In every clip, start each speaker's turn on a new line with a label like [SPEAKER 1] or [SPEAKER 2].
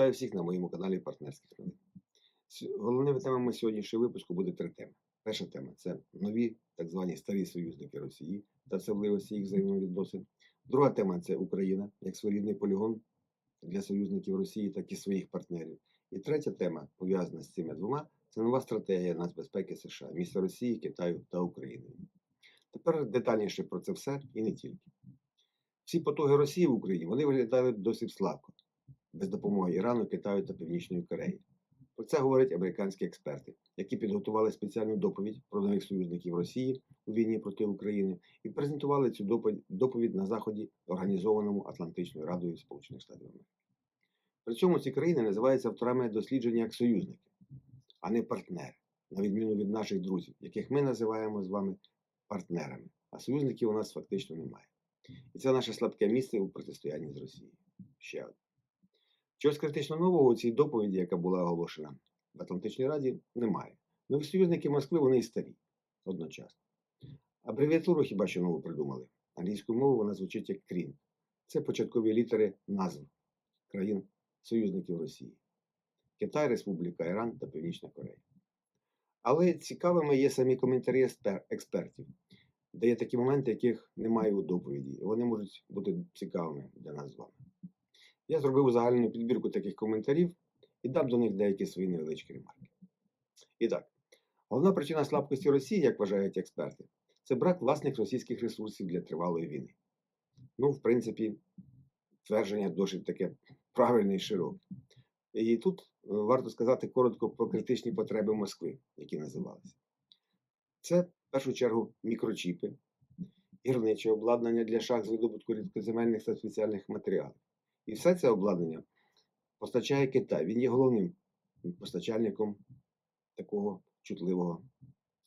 [SPEAKER 1] Вітаю всіх на моєму каналі Партнерських новин. Головними темами сьогоднішнього випуску буде три теми. Перша тема це нові так звані старі союзники Росії та особливості їх взаємовідносин. Друга тема це Україна як своєрідний полігон для союзників Росії, так і своїх партнерів. І третя тема, пов'язана з цими двома, це нова стратегія нацбезпеки США, місце Росії, Китаю та України. Тепер детальніше про це все і не тільки. Всі потуги Росії в Україні вони виглядали досить слабко, без допомоги Ірану, Китаю та Північної Кореї. Про це говорять американські експерти, які підготували спеціальну доповідь про нових союзників Росії у війні проти України і презентували цю доповідь на заході, організованому Атлантичною Радою Сполучених Штатів Америки. При цьому ці країни називаються авторами дослідження як союзники, а не партнери, на відміну від наших друзів, яких ми називаємо з вами партнерами, а союзників у нас фактично немає. І це наше слабке місце у протистоянні з Росією. Ще одне. Чогось критично нового у цій доповіді, яка була оголошена в Атлантичній Раді, немає. Нові союзники Москви вони і старі одночасно. Абревіатуру хіба що нову придумали. Англійською мовою вона звучить як крін. Це початкові літери назв країн союзників Росії: Китай, Республіка Іран та Північна Корея. Але цікавими є самі коментарі експертів, де є такі моменти, яких немає у доповіді, і вони можуть бути цікавими для нас з вами. Я зробив узагальнену підбірку таких коментарів і дам до них деякі свої невеличкі ремарки. І так, головна причина слабкості Росії, як вважають експерти, це брак власних російських ресурсів для тривалої війни. Ну, в принципі, твердження досить таке правильне і широке. І тут е, варто сказати коротко про критичні потреби Москви, які називалися. Це в першу чергу мікрочіпи, гірниче обладнання для шах з видобутку рідкоземельних та спеціальних матеріалів. І все це обладнання постачає Китай. Він є головним постачальником такого чутливого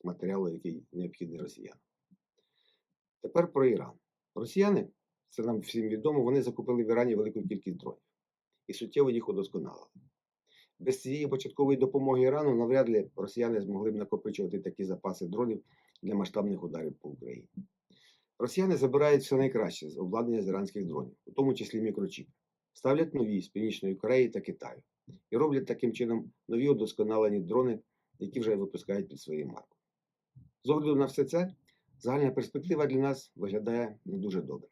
[SPEAKER 1] матеріалу, який необхідний росіянам. Тепер про Іран. Росіяни, це нам всім відомо, вони закупили в Ірані велику кількість дронів і суттєво їх удосконалили. Без цієї початкової допомоги Ірану навряд ли росіяни змогли б накопичувати такі запаси дронів для масштабних ударів по Україні. Росіяни забирають все найкраще з обладнання з іранських дронів, у тому числі мікрочіпи, ставлять нові з Північної Кореї та Китаю і роблять таким чином нові удосконалені дрони, які вже випускають під своєю маркою. З огляду на все це, загальна перспектива для нас виглядає не дуже добре.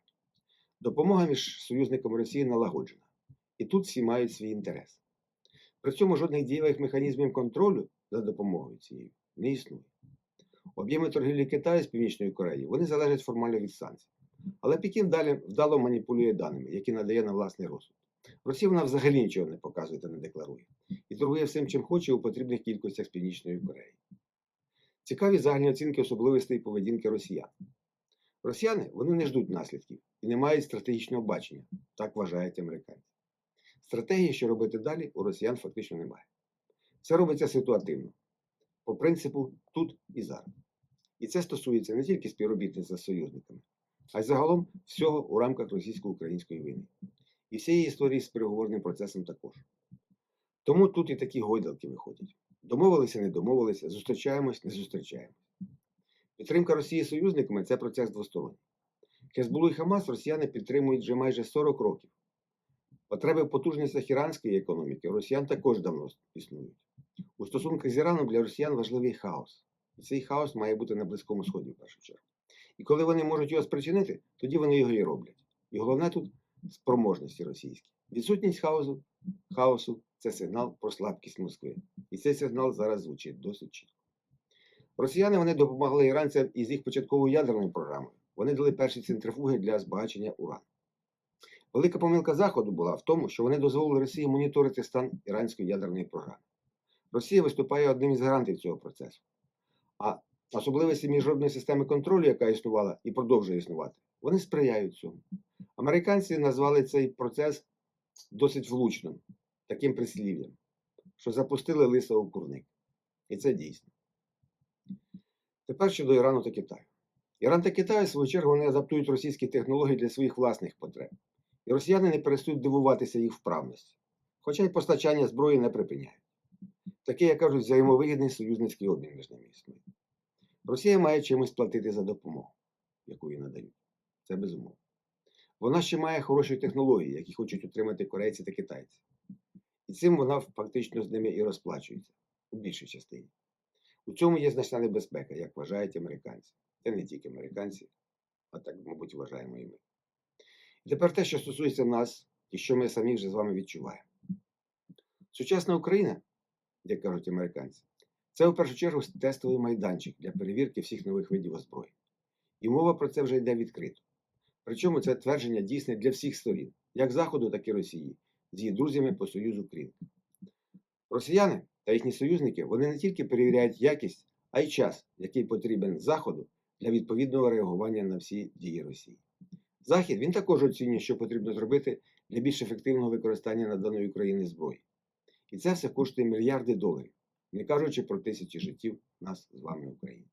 [SPEAKER 1] Допомога між союзниками Росії налагоджена, і тут всі мають свій інтерес. При цьому жодних дієвих механізмів контролю за допомогою цією не існує. Об'єми торгівлі Китаю з Північною Кореєю вони залежать формально від санкцій. Але Пекін далі вдало маніпулює даними, які надає на власний розсуд. Росія вона взагалі нічого не показує та не декларує і торгує всім, чим хоче у потрібних кількостях з Північною Кореєю. Цікаві загальні оцінки особливостей поведінки росіян. Росіяни вони не ждуть наслідків і не мають стратегічного бачення, так вважають американці. Стратегії, що робити далі, у росіян фактично немає. Це робиться ситуативно, по принципу тут і зараз. І це стосується не тільки співробітництва з союзниками, а й загалом всього у рамках російсько-української війни. І всієї історії з переговорним процесом також. Тому тут і такі гойдалки виходять. Домовилися, не домовилися, зустрічаємось, не зустрічаємось. Підтримка Росії союзниками це процес двосторонній. Хезболу і Хамас росіяни підтримують вже майже 40 років. Потреби в потужностях іранської економіки росіян також давно існують. У стосунках з Іраном для росіян важливий хаос. І цей хаос має бути на Близькому Сході в першу чергу. І коли вони можуть його спричинити, тоді вони його і роблять. І головне тут спроможності російські. Відсутність хаосу, хаосу це сигнал про слабкість Москви. І цей сигнал зараз звучить досить чітко. Росіяни вони допомогли іранцям із їх початковою ядерною програмою. Вони дали перші центрифуги для збагачення урану. Велика помилка Заходу була в тому, що вони дозволили Росії моніторити стан іранської ядерної програми. Росія виступає одним із гарантів цього процесу. Особливості міжнародної системи контролю, яка існувала і продовжує існувати, вони сприяють цьому. Американці назвали цей процес досить влучним, таким прислів'ям, що запустили лиса у курник. І це дійсно. Тепер щодо Ірану та Китаю. Іран та Китай, в свою чергу, вони адаптують російські технології для своїх власних потреб. І росіяни не перестають дивуватися їх вправності, хоча й постачання зброї не припиняють. Такий, як кажуть, взаємовигідний союзницький обмін між ними існує. Росія має чимось платити за допомогу, яку їй надають. Це безумовно. Вона ще має хороші технології, які хочуть отримати корейці та китайці. І цим вона фактично з ними і розплачується у більшій частині. У цьому є значна небезпека, як вважають американці. Та не тільки американці, а так, мабуть, вважаємо і ми. І тепер те, що стосується нас, і що ми самі вже з вами відчуваємо. Сучасна Україна, як кажуть американці, це в першу чергу тестовий майданчик для перевірки всіх нових видів озброєнь. І мова про це вже йде відкрито. Причому це твердження дійсне для всіх сторін, як Заходу, так і Росії, з її друзями по Союзу Крім. Росіяни та їхні союзники вони не тільки перевіряють якість, а й час, який потрібен Заходу для відповідного реагування на всі дії Росії. Захід він також оцінює, що потрібно зробити для більш ефективного використання наданої Україні зброї. І це все коштує мільярди доларів, не кажучи про тисячі життів нас з вами, українців.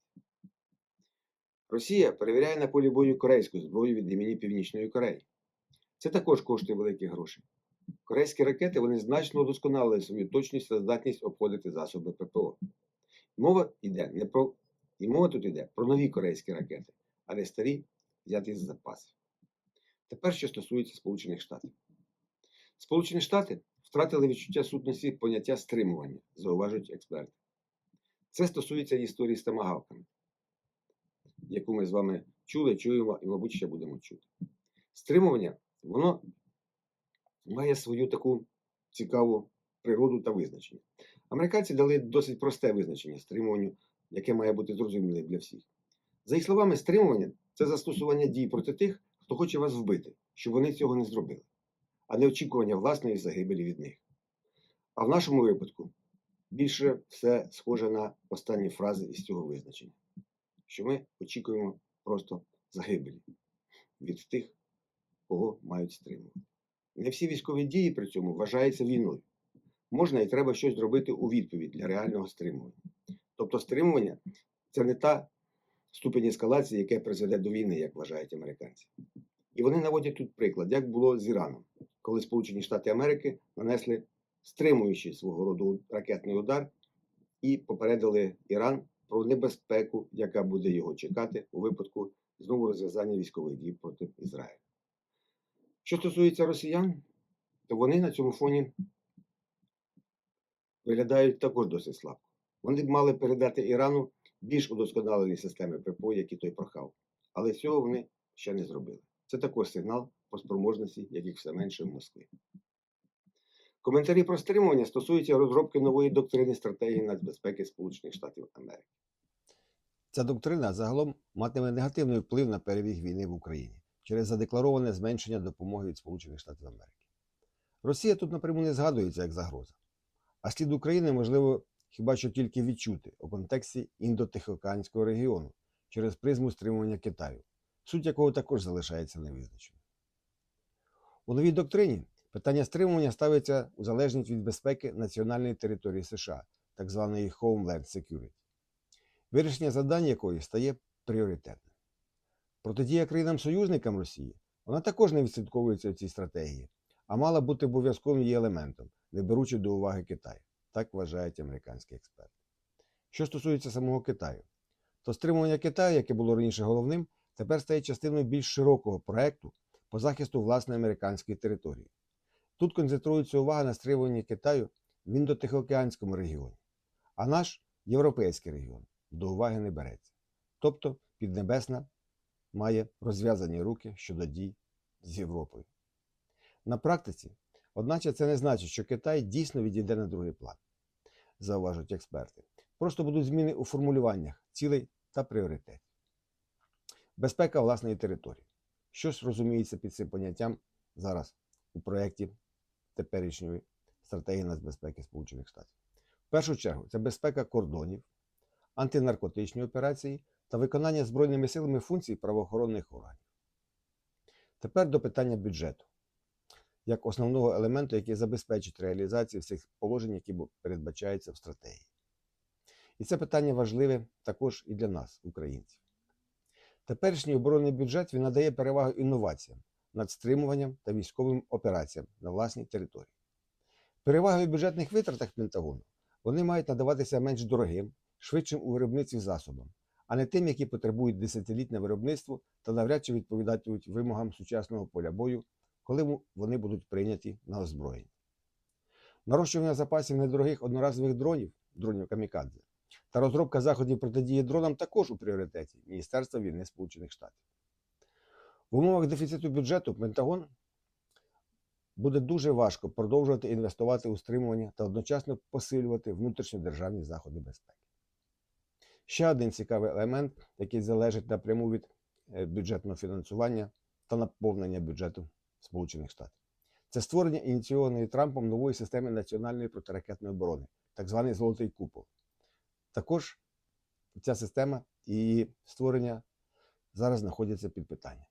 [SPEAKER 1] Росія перевіряє на полі бою корейську зброю від імені Північної Кореї. Це також коштує великі гроші. Корейські ракети вони значно удосконалили свою точність та здатність обходити засоби ППО. Мова йде не про і мова тут йде про нові корейські ракети, а не старі, взяті з запасів. Тепер, що стосується Сполучених Штатів. Сполучені Штати втратили відчуття сутності поняття стримування, зауважують експерти. Це стосується історії з тамагавками, яку ми з вами чули, чуємо і, мабуть, ще будемо чути. Стримування, воно має свою таку цікаву природу та визначення. Американці дали досить просте визначення стримуванню, яке має бути зрозуміле для всіх. За їх словами, стримування це застосування дій проти тих, хто хоче вас вбити, щоб вони цього не зробили, а не очікування власної загибелі від них. А в нашому випадку більше все схоже на останні фрази із цього визначення, що ми очікуємо просто загибелі від тих, кого мають стримувати. Не всі військові дії при цьому вважаються війною. Можна і треба щось зробити у відповідь для реального стримування. Тобто стримування це не та ступень ескалації, яке призведе до війни, як вважають американці. І вони наводять тут приклад, як було з Іраном, коли Сполучені Штати Америки нанесли стримуючий свого роду ракетний удар і попередили Іран про небезпеку, яка буде його чекати у випадку знову розв'язання військових дій проти Ізраїля. Що стосується росіян, то вони на цьому фоні виглядають також досить слабко. Вони б мали передати Ірану більш удосконалені системи ППО, які той прохав. Але цього вони ще не зробили. Це також сигнал про спроможності, яких все менше в Москві. Коментарі про стримування стосуються розробки нової доктрини стратегії нацбезпеки Сполучених Штатів Америки.
[SPEAKER 2] Ця доктрина загалом матиме негативний вплив на перебіг війни в Україні через задеклароване зменшення допомоги від Сполучених Штатів Америки. Росія тут напряму не згадується як загроза, а слід України можливо хіба що тільки відчути у контексті індотихоокеанського регіону через призму стримування Китаю, суть якого також залишається невизначеною. У новій доктрині питання стримування ставиться у залежність від безпеки національної території США, так званої Homeland Security, вирішення завдань якої стає пріоритетним. Протидія країнам-союзникам Росії вона також не відслідковується в цій стратегії, а мала бути обов'язковим її елементом, не беручи до уваги Китай. Так вважають американські експерти. Що стосується самого Китаю, то стримування Китаю, яке було раніше головним, тепер стає частиною більш широкого проекту по захисту власної американської території. Тут концентрується увага на стримуванні Китаю в індотихоокеанському регіоні, а наш європейський регіон до уваги не береться. Тобто Піднебесна має розв'язані руки щодо дій з Європою. На практиці, одначе, це не значить, що Китай дійсно відійде на другий план, зауважують експерти. Просто будуть зміни у формулюваннях цілей та пріоритетів. Безпека власної території. Що ж розуміється під цим поняттям зараз у проєкті теперішньої стратегії нацбезпеки Сполучених Штатів? В першу чергу, це безпека кордонів, антинаркотичні операції та виконання Збройними силами функцій правоохоронних органів. Тепер до питання бюджету як основного елементу, який забезпечить реалізацію всіх положень, які передбачаються в стратегії. І це питання важливе також і для нас, українців. Теперішній оборонний бюджет він надає перевагу інноваціям над стримуванням та військовим операціям на власній території. Переваги в бюджетних витратах Пентагону вони мають надаватися менш дорогим, швидшим у виробництві засобам, а не тим, які потребують десятилітне виробництво та навряд чи відповідатимуть вимогам сучасного поля бою, коли вони будуть прийняті на озброєння. Нарощування запасів недорогих одноразових дронів, дронів камікадзе, та розробка заходів протидії дронам також у пріоритеті Міністерства війни Сполучених Штатів. В умовах дефіциту бюджету Пентагон буде дуже важко продовжувати інвестувати у стримування та одночасно посилювати внутрішньодержавні заходи безпеки. Ще один цікавий елемент, який залежить напряму від е, бюджетного фінансування та наповнення бюджету Сполучених Штатів. Це створення ініційованої Трампом нової системи національної протиракетної оборони, так званий Золотий купол. Також ця система і її створення зараз знаходяться під питанням.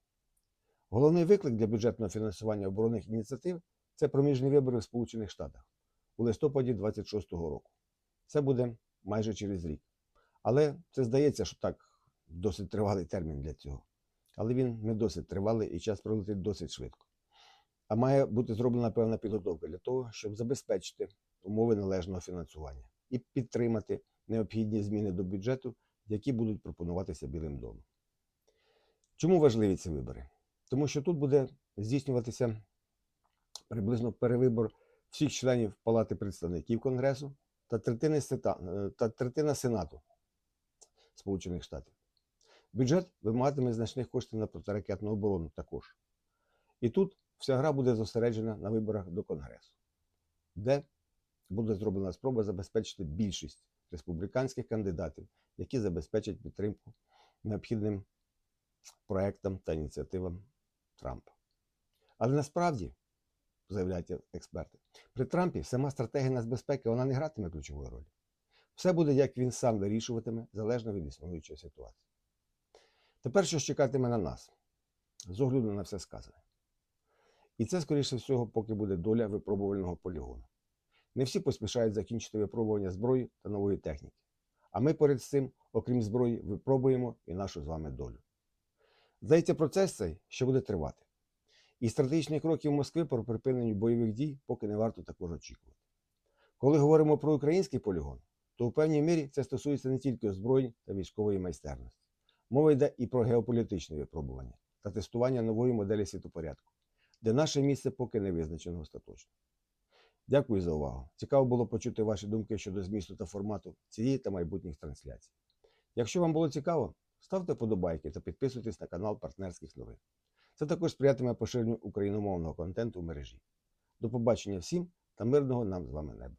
[SPEAKER 2] Головний виклик для бюджетного фінансування оборонних ініціатив це проміжні вибори в Сполучених Штатах у листопаді 26-го року. Це буде майже через рік. Але це здається, що так досить тривалий термін для цього. Але він не досить тривалий і час пролетить досить швидко. А має бути зроблена певна підготовка для того, щоб забезпечити умови належного фінансування і підтримати необхідні зміни до бюджету, які будуть пропонуватися Білим домом. Чому важливі ці вибори? Тому що тут буде здійснюватися приблизно перевибор всіх членів Палати представників Конгресу та третини, та третина Сенату Сполучених Штатів. Бюджет вимагатиме значних коштів на протиракетну оборону також. І тут вся гра буде зосереджена на виборах до Конгресу, де буде зроблена спроба забезпечити більшість республіканських кандидатів, які забезпечать підтримку необхідним проектам та ініціативам Трампа. Але насправді, заявляють експерти, при Трампі сама стратегія нацбезпеки вона не гратиме ключової ролі. Все буде, як він сам вирішуватиме, залежно від існуючої ситуації. Тепер що чекатиме на нас, з огляду на все сказане. І це, скоріше всього, поки буде доля випробувального полігону. Не всі поспішають закінчити випробування зброї та нової техніки. А ми перед цим, окрім зброї, випробуємо і нашу з вами долю. Здається, процес цей ще буде тривати. І стратегічних кроків Москви про припинення бойових дій поки не варто також очікувати. Коли говоримо про український полігон, то у певній мірі це стосується не тільки озброєнь та військової майстерності. Мова йде і про геополітичне випробування та тестування нової моделі світопорядку, де наше місце поки не визначено остаточно. Дякую за увагу. Цікаво було почути ваші думки щодо змісту та формату цієї та майбутніх трансляцій. Якщо вам було цікаво, ставте подобайки та підписуйтесь на канал партнерських новин. Це також сприятиме поширенню україномовного контенту в мережі. До побачення всім та мирного нам з вами неба.